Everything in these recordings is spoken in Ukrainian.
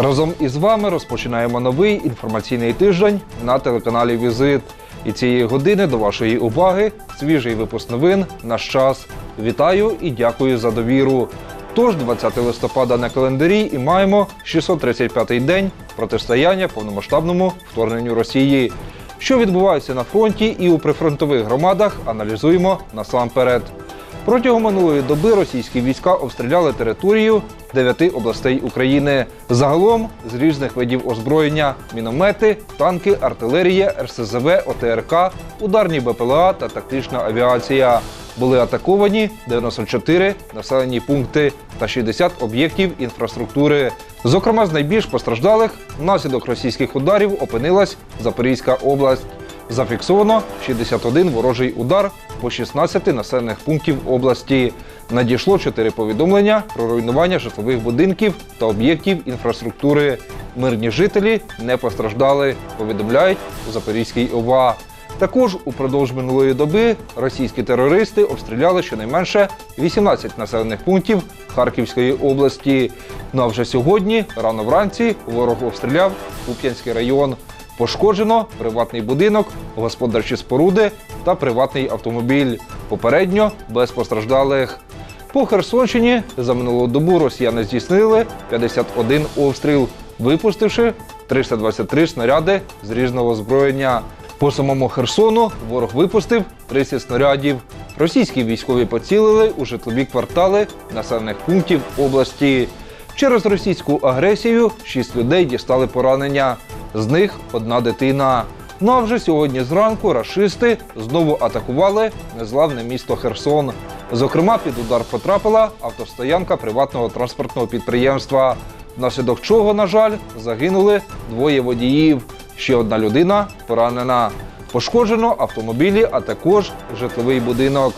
Разом із вами розпочинаємо новий інформаційний тиждень на телеканалі Візит. І цієї години до вашої уваги свіжий випуск новин «Наш час». Вітаю і дякую за довіру. Тож 20 листопада на календарі і маємо 635-й день протистояння повномасштабному вторгненню Росії. Що відбувається на фронті і у прифронтових громадах, аналізуємо насамперед. Протягом минулої доби російські війська обстріляли територію дев'яти областей України. Загалом з різних видів озброєння: міномети, танки, артилерія, РСЗВ, ОТРК, ударні БПЛА та тактична авіація. Були атаковані 94 населені пункти та 60 об'єктів інфраструктури. Зокрема, з найбільш постраждалих внаслідок російських ударів опинилась Запорізька область. Зафіксовано 61 ворожий удар по 16 населених пунктів області. Надійшло 4 повідомлення про руйнування житлових будинків та об'єктів інфраструктури. Мирні жителі не постраждали, повідомляють у Запорізькій ОВА. Також упродовж минулої доби російські терористи обстріляли щонайменше 18 населених пунктів Харківської області. Ну а вже сьогодні, рано вранці, ворог обстріляв Куп'янський район. Пошкоджено приватний будинок, господарчі споруди та приватний автомобіль. Попередньо без постраждалих. По Херсонщині за минулу добу росіяни здійснили 51 обстріл, випустивши 323 снаряди з різного озброєння. По самому Херсону ворог випустив 30 снарядів. Російські військові поцілили у житлові квартали населених пунктів області. Через російську агресію шість людей дістали поранення. З них одна дитина. Ну а вже сьогодні зранку рашисти знову атакували незглавне місто Херсон. Зокрема, під удар потрапила автостоянка приватного транспортного підприємства, внаслідок чого, на жаль, загинули двоє водіїв. Ще одна людина поранена. Пошкоджено автомобілі, а також житловий будинок.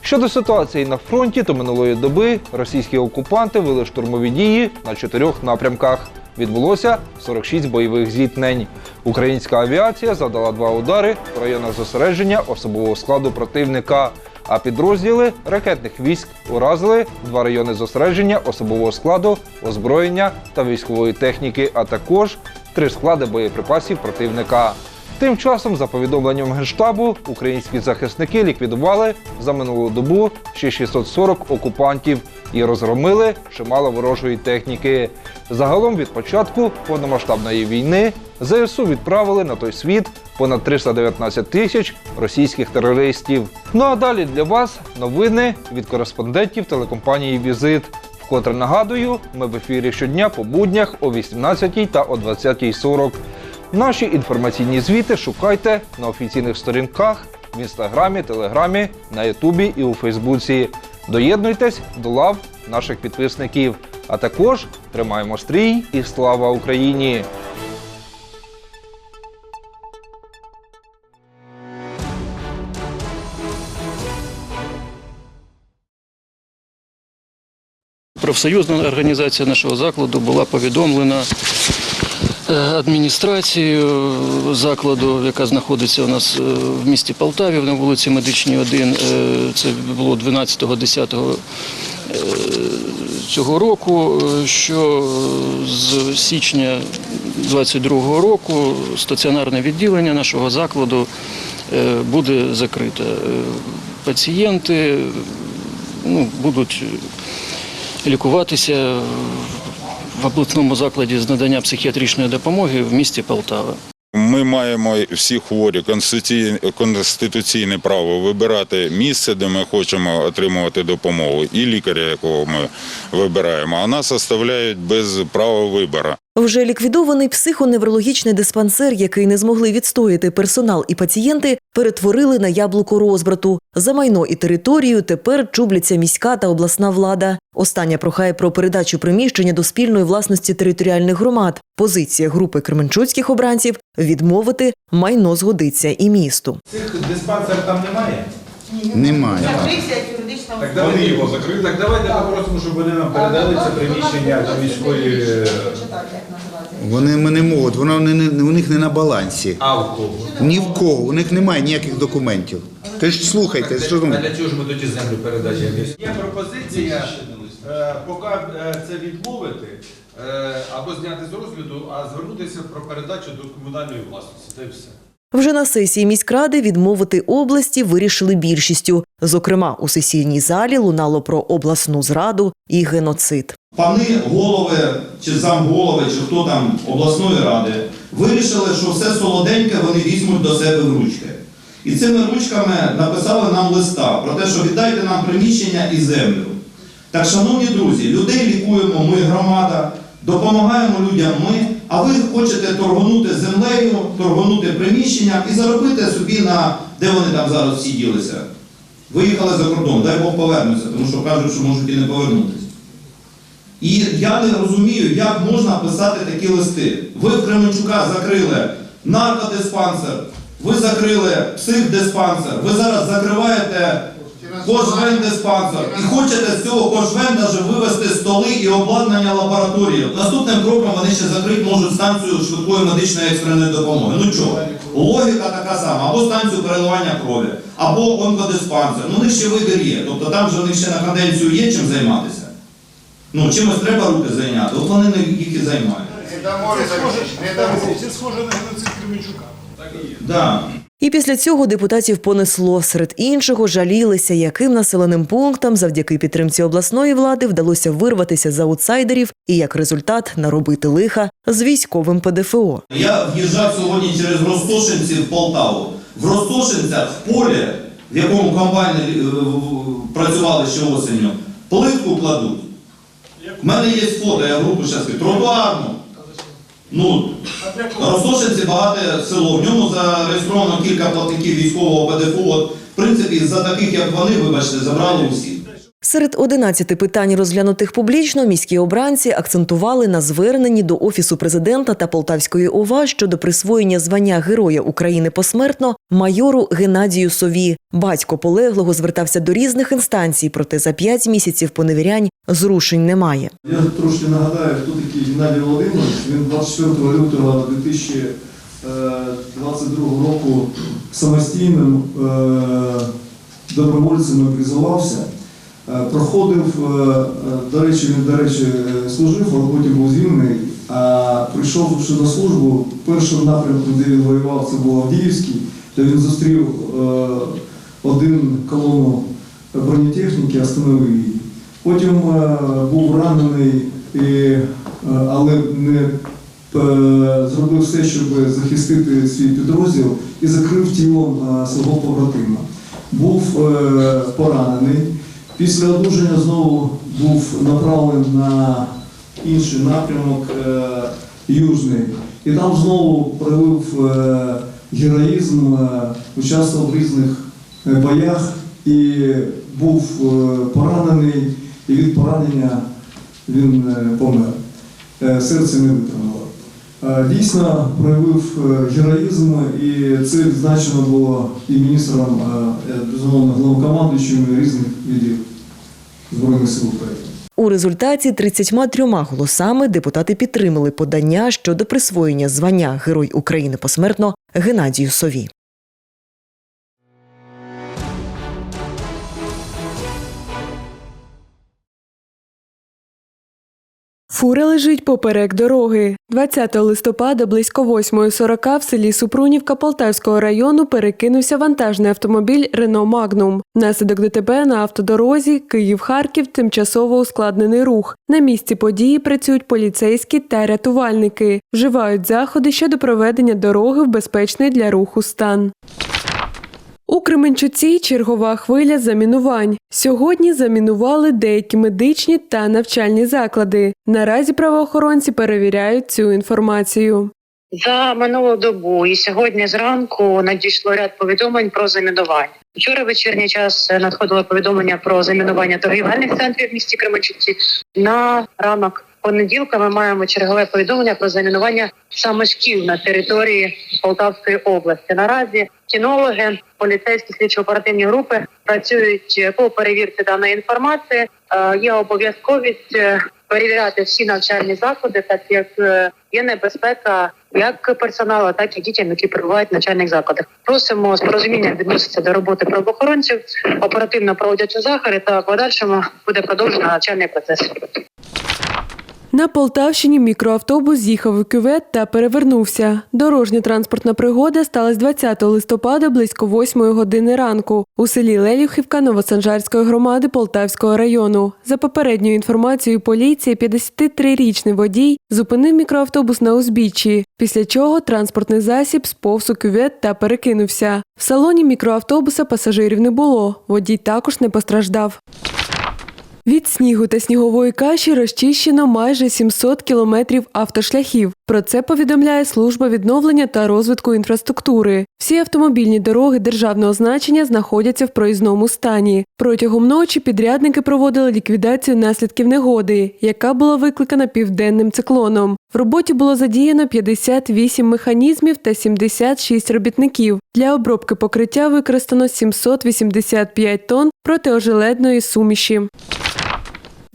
Щодо ситуації на фронті, то минулої доби російські окупанти вели штурмові дії на чотирьох напрямках. Відбулося 46 бойових зіткнень. Українська авіація задала два удари в районах зосередження особового складу противника. А підрозділи ракетних військ уразили два райони зосередження особового складу, озброєння та військової техніки, а також три склади боєприпасів противника. Тим часом, за повідомленням Генштабу, українські захисники ліквідували за минулу добу ще 640 окупантів і розгромили чимало ворожої техніки. Загалом від початку повномасштабної війни ЗСУ відправили на той світ понад 319 тисяч російських терористів. Ну а далі для вас новини від кореспондентів телекомпанії Візит. Вкотре нагадую, ми в ефірі щодня по буднях о 18 та о 20.40. Наші інформаційні звіти шукайте на офіційних сторінках в інстаграмі, телеграмі, на Ютубі і у Фейсбуці. Доєднуйтесь до лав наших підписників. А також тримаємо стрій і слава Україні! Профсоюзна організація нашого закладу була повідомлена е, адміністрацією закладу, яка знаходиться у нас е, в місті Полтаві на вулиці Медичній 1. Е, Це було 12-10 цього року, що з січня 22 року стаціонарне відділення нашого закладу буде закрите. Пацієнти ну, будуть лікуватися в обласному закладі з надання психіатричної допомоги в місті Полтава. Ми маємо всі хворі конституційне, право вибирати місце, де ми хочемо отримувати допомогу, і лікаря, якого ми вибираємо. А нас оставляють без права вибору. Вже ліквідований психоневрологічний диспансер, який не змогли відстояти персонал і пацієнти, перетворили на яблуко розбрату. За майно і територію тепер чубляться міська та обласна влада. Остання прохає про передачу приміщення до спільної власності територіальних громад. Позиція групи кременчуцьких обранців відмовити майно згодиться і місту. Цих диспансер там немає? Немає. Так вони його закрили. Так давайте попросимо, щоб вони нам передали це приміщення до міської. е, Читати, як називається. Вони не можуть, воно не, не, у них не на балансі. А в кого? Ні в кого, у них немає ніяких документів. Ти ж слухайте, що А там. для чого ж ми тоді землю передачі? Є пропозиція, е, поки е, це відмовити, е, або зняти з розгляду, а звернутися про передачу до комунальної власності. Й все. Вже на сесії міськради відмовити області вирішили більшістю. Зокрема, у сесійній залі лунало про обласну зраду і геноцид. Пани голови чи замголови, чи хто там обласної ради вирішили, що все солоденьке вони візьмуть до себе в ручки. І цими ручками написали нам листа про те, що віддайте нам приміщення і землю. Так, шановні друзі, людей лікуємо ми, громада, допомагаємо людям ми, а ви хочете торгонути землею, торгонути приміщенням і заробити собі на де вони там зараз всі ділися. Виїхали за кордон, дай Бог повернуться, тому що кажуть, що можуть і не повернутися. І я не розумію, як можна писати такі листи. Ви в Кременчука закрили наркодиспансер, ви закрили психдиспансер, ви зараз закриваєте кожвендиспансер і хочете з цього кожвенда же вивести столи і обладнання лабораторії. Наступним кроком вони ще закрити можуть станцію швидкої медичної екстреної допомоги. Ну чого? Логіка така сама, або станцію переливання крові, або онкодиспансер. Ну, у них ще вибір є. Тобто там же у них ще на каденцію є чим займатися. Ну, чимось треба руки зайняти, от вони їх і займають. Це схоже на геноцид Кременчука. Так і є. Да. І після цього депутатів понесло. Серед іншого жалілися, яким населеним пунктам завдяки підтримці обласної влади вдалося вирватися з аутсайдерів і як результат наробити лиха з військовим ПДФО. Я в'їжджав сьогодні через Ростошинці в Полтаву. В Ростошинцях в полі, в якому комбайни е, працювали ще осінню, плитку кладуть. У мене є фото, я групу зараз тротуарну. Ну, Ростошинці багате село, в ньому зареєстровано кілька платників військового ПДФО. От, в принципі, за таких, як вони, вибачте, забрали усіх. Серед 11 питань, розглянутих публічно, міські обранці акцентували на зверненні до офісу президента та Полтавської ОВА щодо присвоєння звання Героя України посмертно майору Геннадію Сові. Батько полеглого звертався до різних інстанцій, проте за п'ять місяців поневірянь зрушень немає. Я трошки нагадаю, хто такий Геннадій Володимирович. Він 24 лютого 2022 року самостійним е, добровольцем мобілізувався. Е, Проходив, е, е, до речі, він, до речі, служив, але потім був звільнений. А прийшовши на службу, першим напрямком, де він воював, це був Авдіївський, де він зустрів один колону бронетехніки, остановив її. Потім був ранений, але не зробив все, щоб захистити свій підрозділ і закрив тілом свого побратима. Був поранений. Після одужання знову був направлений на інший напрямок е, Южний. І там знову проявив е, героїзм, е, участвував в різних боях і був поранений, і від поранення він помер. Серце не витримало. Дійсно проявив е, героїзм, і це відзначено було і міністром, е, безумовно, головнокомандуючим різних видів Збройних сил України. У результаті 33 голосами депутати підтримали подання щодо присвоєння звання Герой України посмертно Геннадію Сові. Фура лежить поперек дороги. 20 листопада близько 8.40 в селі Супрунівка Полтавського району перекинувся вантажний автомобіль Рено Магнум. Внаслідок ДТП на автодорозі Київ-Харків тимчасово ускладнений рух. На місці події працюють поліцейські та рятувальники. Вживають заходи щодо проведення дороги в безпечний для руху стан. У Кременчуці чергова хвиля замінувань. Сьогодні замінували деякі медичні та навчальні заклади. Наразі правоохоронці перевіряють цю інформацію. За минулу добу і сьогодні зранку надійшло ряд повідомлень про замінування. Вчора вечірній час надходило повідомлення про замінування торгівельних центрів в місті Кременчуці. На ранок понеділка ми маємо чергове повідомлення про замінування саме шкіл на території Полтавської області. Наразі кінологи, поліцейські слідчо-оперативні групи працюють по перевірці даної інформації. Е, Є обов'язковість е, перевіряти всі навчальні заклади, так як е, є небезпека як персоналу, так і дітям, які перебувають в навчальних закладах. Просимо з порозумінням відноситися до роботи правоохоронців, оперативно проводяться заходи та в подальшому буде продовжено навчальний процес. На Полтавщині мікроавтобус з'їхав у кювет та перевернувся. Дорожня транспортна пригода сталася 20 листопада близько 8 години ранку у селі Лелюхівка Новосанжарської громади Полтавського району. За попередньою інформацією поліції, 53-річний водій зупинив мікроавтобус на узбіччі, після чого транспортний засіб сповз у кювет та перекинувся. В салоні мікроавтобуса пасажирів не було. Водій також не постраждав. Від снігу та снігової каші розчищено майже 700 кілометрів автошляхів. Про це повідомляє служба відновлення та розвитку інфраструктури. Всі автомобільні дороги державного значення знаходяться в проїзному стані. Протягом ночі підрядники проводили ліквідацію наслідків негоди, яка була викликана південним циклоном. В роботі було задіяно 58 механізмів та 76 робітників. Для обробки покриття використано 785 тонн протиожеледної суміші.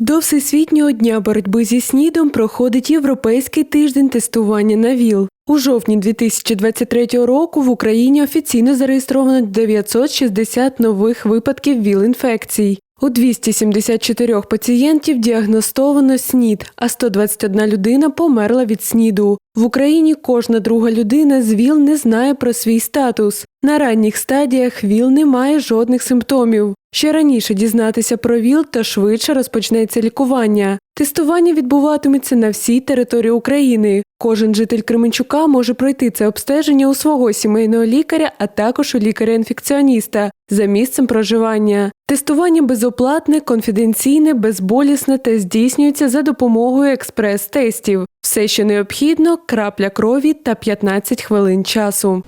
До Всесвітнього дня боротьби зі СНІДом проходить Європейський тиждень тестування на ВІЛ. У жовтні 2023 року в Україні офіційно зареєстровано 960 нових випадків ВІЛ-інфекцій. У 274 пацієнтів діагностовано СНІД, а 121 людина померла від СНІДу. В Україні кожна друга людина з ВІЛ не знає про свій статус. На ранніх стадіях ВІЛ не має жодних симптомів. Ще раніше дізнатися про ВІЛ та швидше розпочнеться лікування. Тестування відбуватиметься на всій території України. Кожен житель Кременчука може пройти це обстеження у свого сімейного лікаря, а також у лікаря-інфекціоніста за місцем проживання. Тестування безоплатне, конфіденційне, безболісне та здійснюється за допомогою експрес-тестів. Все, що необхідно, крапля крові та 15 хвилин часу.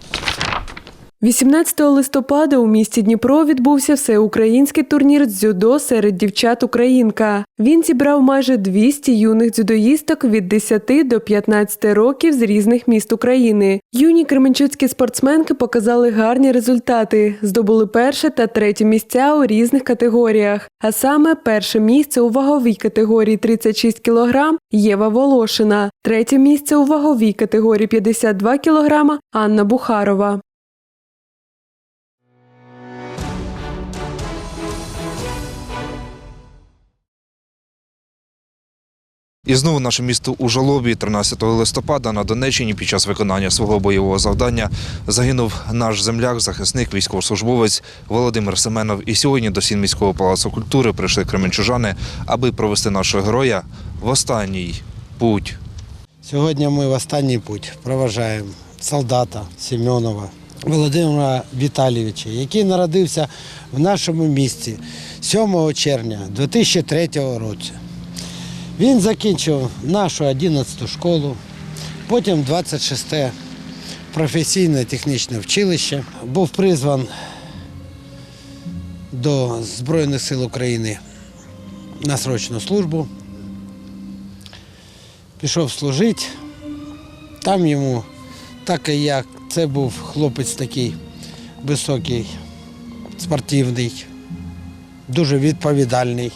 18 листопада у місті Дніпро відбувся всеукраїнський турнір дзюдо серед дівчат Українка. Він зібрав майже 200 юних дзюдоїсток від 10 до 15 років з різних міст України. Юні кременчуцькі спортсменки показали гарні результати, здобули перше та третє місця у різних категоріях. А саме перше місце у ваговій категорії 36 кг Єва Волошина, третє місце у ваговій категорії 52 кг Анна Бухарова. І знову наше місто у жалобі 13 листопада на Донеччині під час виконання свого бойового завдання загинув наш земляк, захисник, військовослужбовець Володимир Семенов. І сьогодні до стін міського палацу культури прийшли кременчужани, аби провести нашого героя в останній путь. Сьогодні ми в останній путь проважаємо солдата Семенова Володимира Віталійовича, який народився в нашому місті 7 червня 2003 року. Він закінчив нашу 11 школу, потім 26 професійне технічне училище, був призван до Збройних сил України на срочну службу пішов служити. Там йому, так і як, це був хлопець такий високий, спортивний, дуже відповідальний.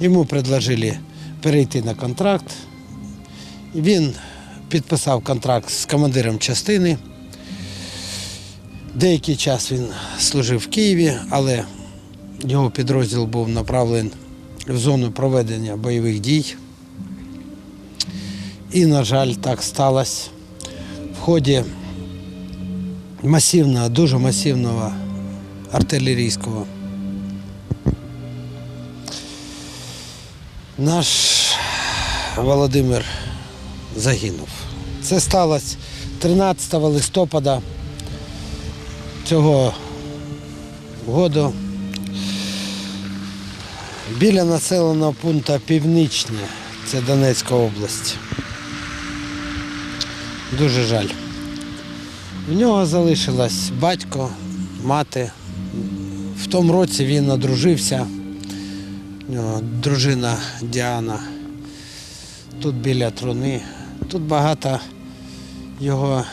Йому предложили перейти на контракт. Він підписав контракт з командиром частини. Деякий час він служив в Києві, але його підрозділ був направлений в зону проведення бойових дій. І, на жаль, так сталося. В ході масивного, дуже масивного артилерійського. Наш Володимир загинув. Це сталося 13 листопада цього року біля населеного пункту Північне, це Донецька область. Дуже жаль. В нього залишилась батько, мати. В тому році він одружився. У нього дружина Діана. Тут біля труни. Тут багато його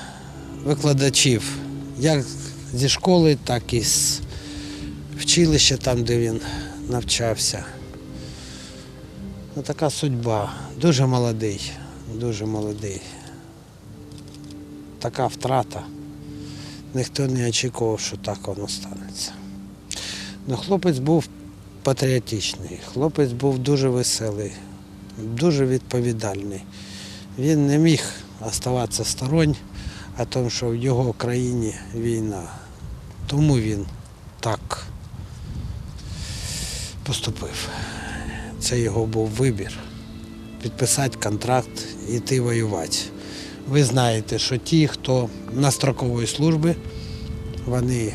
викладачів, як зі школи, так і з вчилища, там, де він навчався. Ну, така судьба. Дуже молодий, дуже молодий така втрата. Ніхто не очікував, що так воно станеться. Ну, хлопець був патріотичний, хлопець був дуже веселий, дуже відповідальний. Він не міг оставатися сторонь, а тому, що в його країні війна. Тому він так поступив. Це його був вибір. Підписати контракт і йти воювати. Ви знаєте, що ті, хто на строковій службі, вони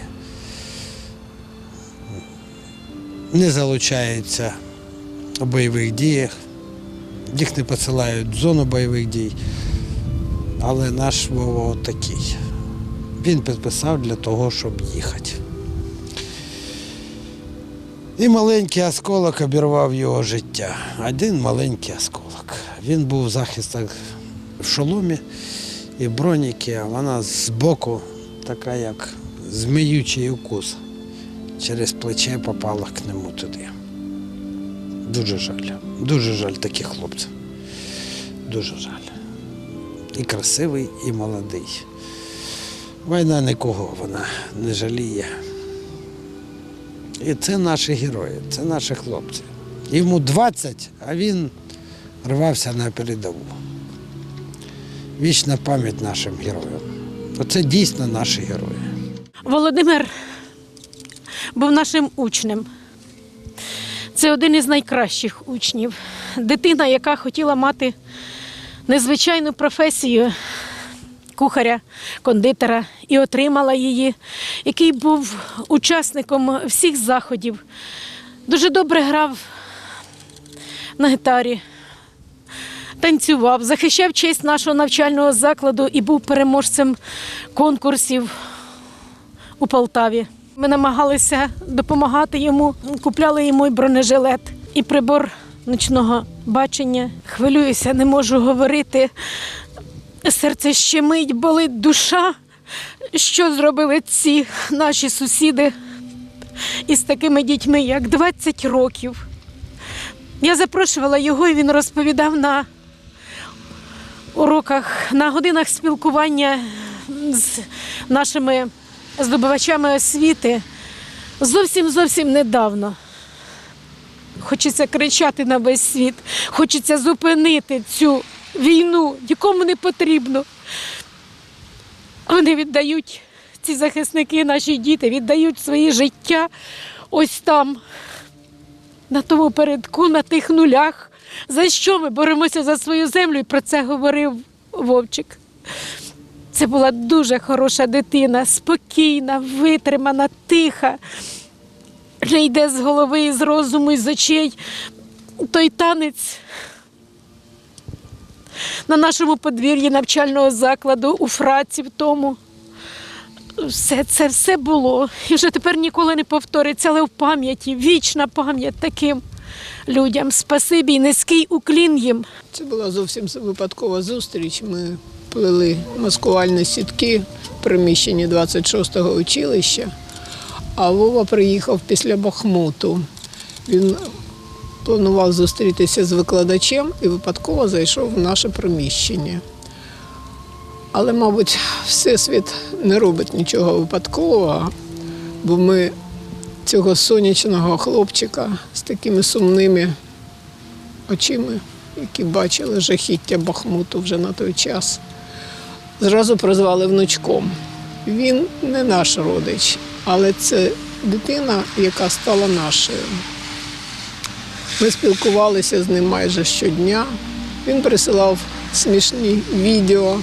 не залучаються у бойових діях, їх не посилають в зону бойових дій. Але наш Вова такий. Він підписав для того, щоб їхати. І маленький осколок обірвав його життя. Один маленький осколок. Він був в захистах в шоломі і броніки, а вона збоку така, як зміючий укус. Через плече попала к нему туди. Дуже жаль. Дуже жаль таких хлопців. Дуже жаль. І красивий, і молодий. Війна нікого вона не жаліє. І це наші герої, це наші хлопці. Йому 20, а він рвався на передову. Вічна пам'ять нашим героям. Оце дійсно наші герої. Володимир був нашим учнем. Це один із найкращих учнів. Дитина, яка хотіла мати незвичайну професію кухаря, кондитера і отримала її, який був учасником всіх заходів. Дуже добре грав на гітарі, танцював, захищав честь нашого навчального закладу і був переможцем конкурсів у Полтаві. Ми намагалися допомагати йому, купляли йому і бронежилет, і прибор ночного бачення. Хвилююся, не можу говорити. Серце щемить, болить душа. Що зробили ці наші сусіди із такими дітьми, як 20 років. Я запрошувала його, і він розповідав на уроках, на годинах спілкування з нашими здобувачами освіти зовсім зовсім недавно. Хочеться кричати на весь світ, хочеться зупинити цю війну, нікому не потрібно. Вони віддають, ці захисники, наші діти, віддають своє життя ось там, на тому передку, на тих нулях. За що ми боремося за свою землю? І про це говорив Вовчик. Це була дуже хороша дитина, спокійна, витримана, тиха. Не йде з голови, з розуму, і з очей. Той танець на нашому подвір'ї навчального закладу у фраці в тому. Все це все було. І вже тепер ніколи не повториться, але в пам'яті, вічна пам'ять таким людям. Спасибі і низький уклін їм. Це була зовсім випадкова зустріч. Ми плели маскувальні сітки в приміщенні 26-го училища, а Вова приїхав після Бахмуту. Він планував зустрітися з викладачем і випадково зайшов в наше приміщення. Але, мабуть, Всесвіт не робить нічого випадкового, бо ми цього сонячного хлопчика з такими сумними очима, які бачили жахіття Бахмуту вже на той час, зразу прозвали внучком. Він не наш родич, але це дитина, яка стала нашою. Ми спілкувалися з ним майже щодня. Він присилав смішні відео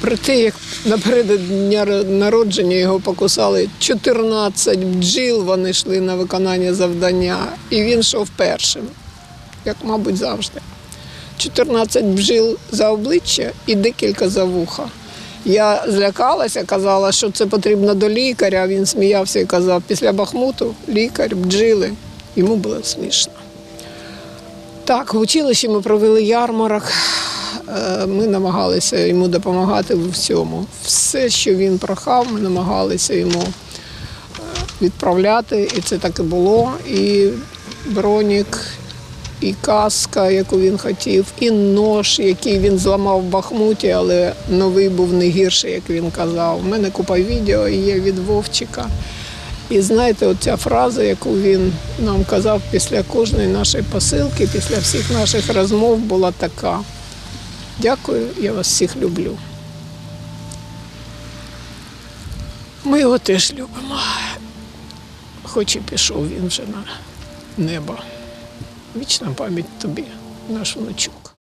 про те, як наперед дня народження його покусали 14 бджіл, вони йшли на виконання завдання, і він йшов першим, як, мабуть, завжди. 14 бджіл за обличчя і декілька за вуха. Я злякалася, казала, що це потрібно до лікаря. Він сміявся і казав, після Бахмуту лікар, бджіли. Йому було смішно. Так, в училищі ми провели ярмарок. Е, Ми намагалися йому допомагати в всьому. Все, що він прохав, ми намагалися йому е, відправляти, і це так і було. І бронік, і каска, яку він хотів, і нож, який він зламав в Бахмуті, але новий був не гірший, як він казав. У мене купа відео є від Вовчика. І знаєте, от ця фраза, яку він нам казав після кожної нашої посилки, після всіх наших розмов, була така: Дякую, я вас всіх люблю. Ми його теж любимо. Хоч і пішов він вже на небо. Вічна пам'ять тобі, наш внучок.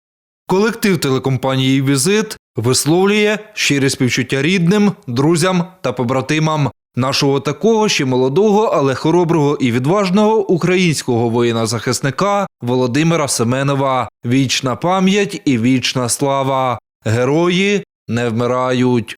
Колектив телекомпанії Візит висловлює щире співчуття рідним, друзям та побратимам нашого такого ще молодого, але хороброго і відважного українського воїна-захисника Володимира Семенова. Вічна пам'ять і вічна слава. Герої не вмирають.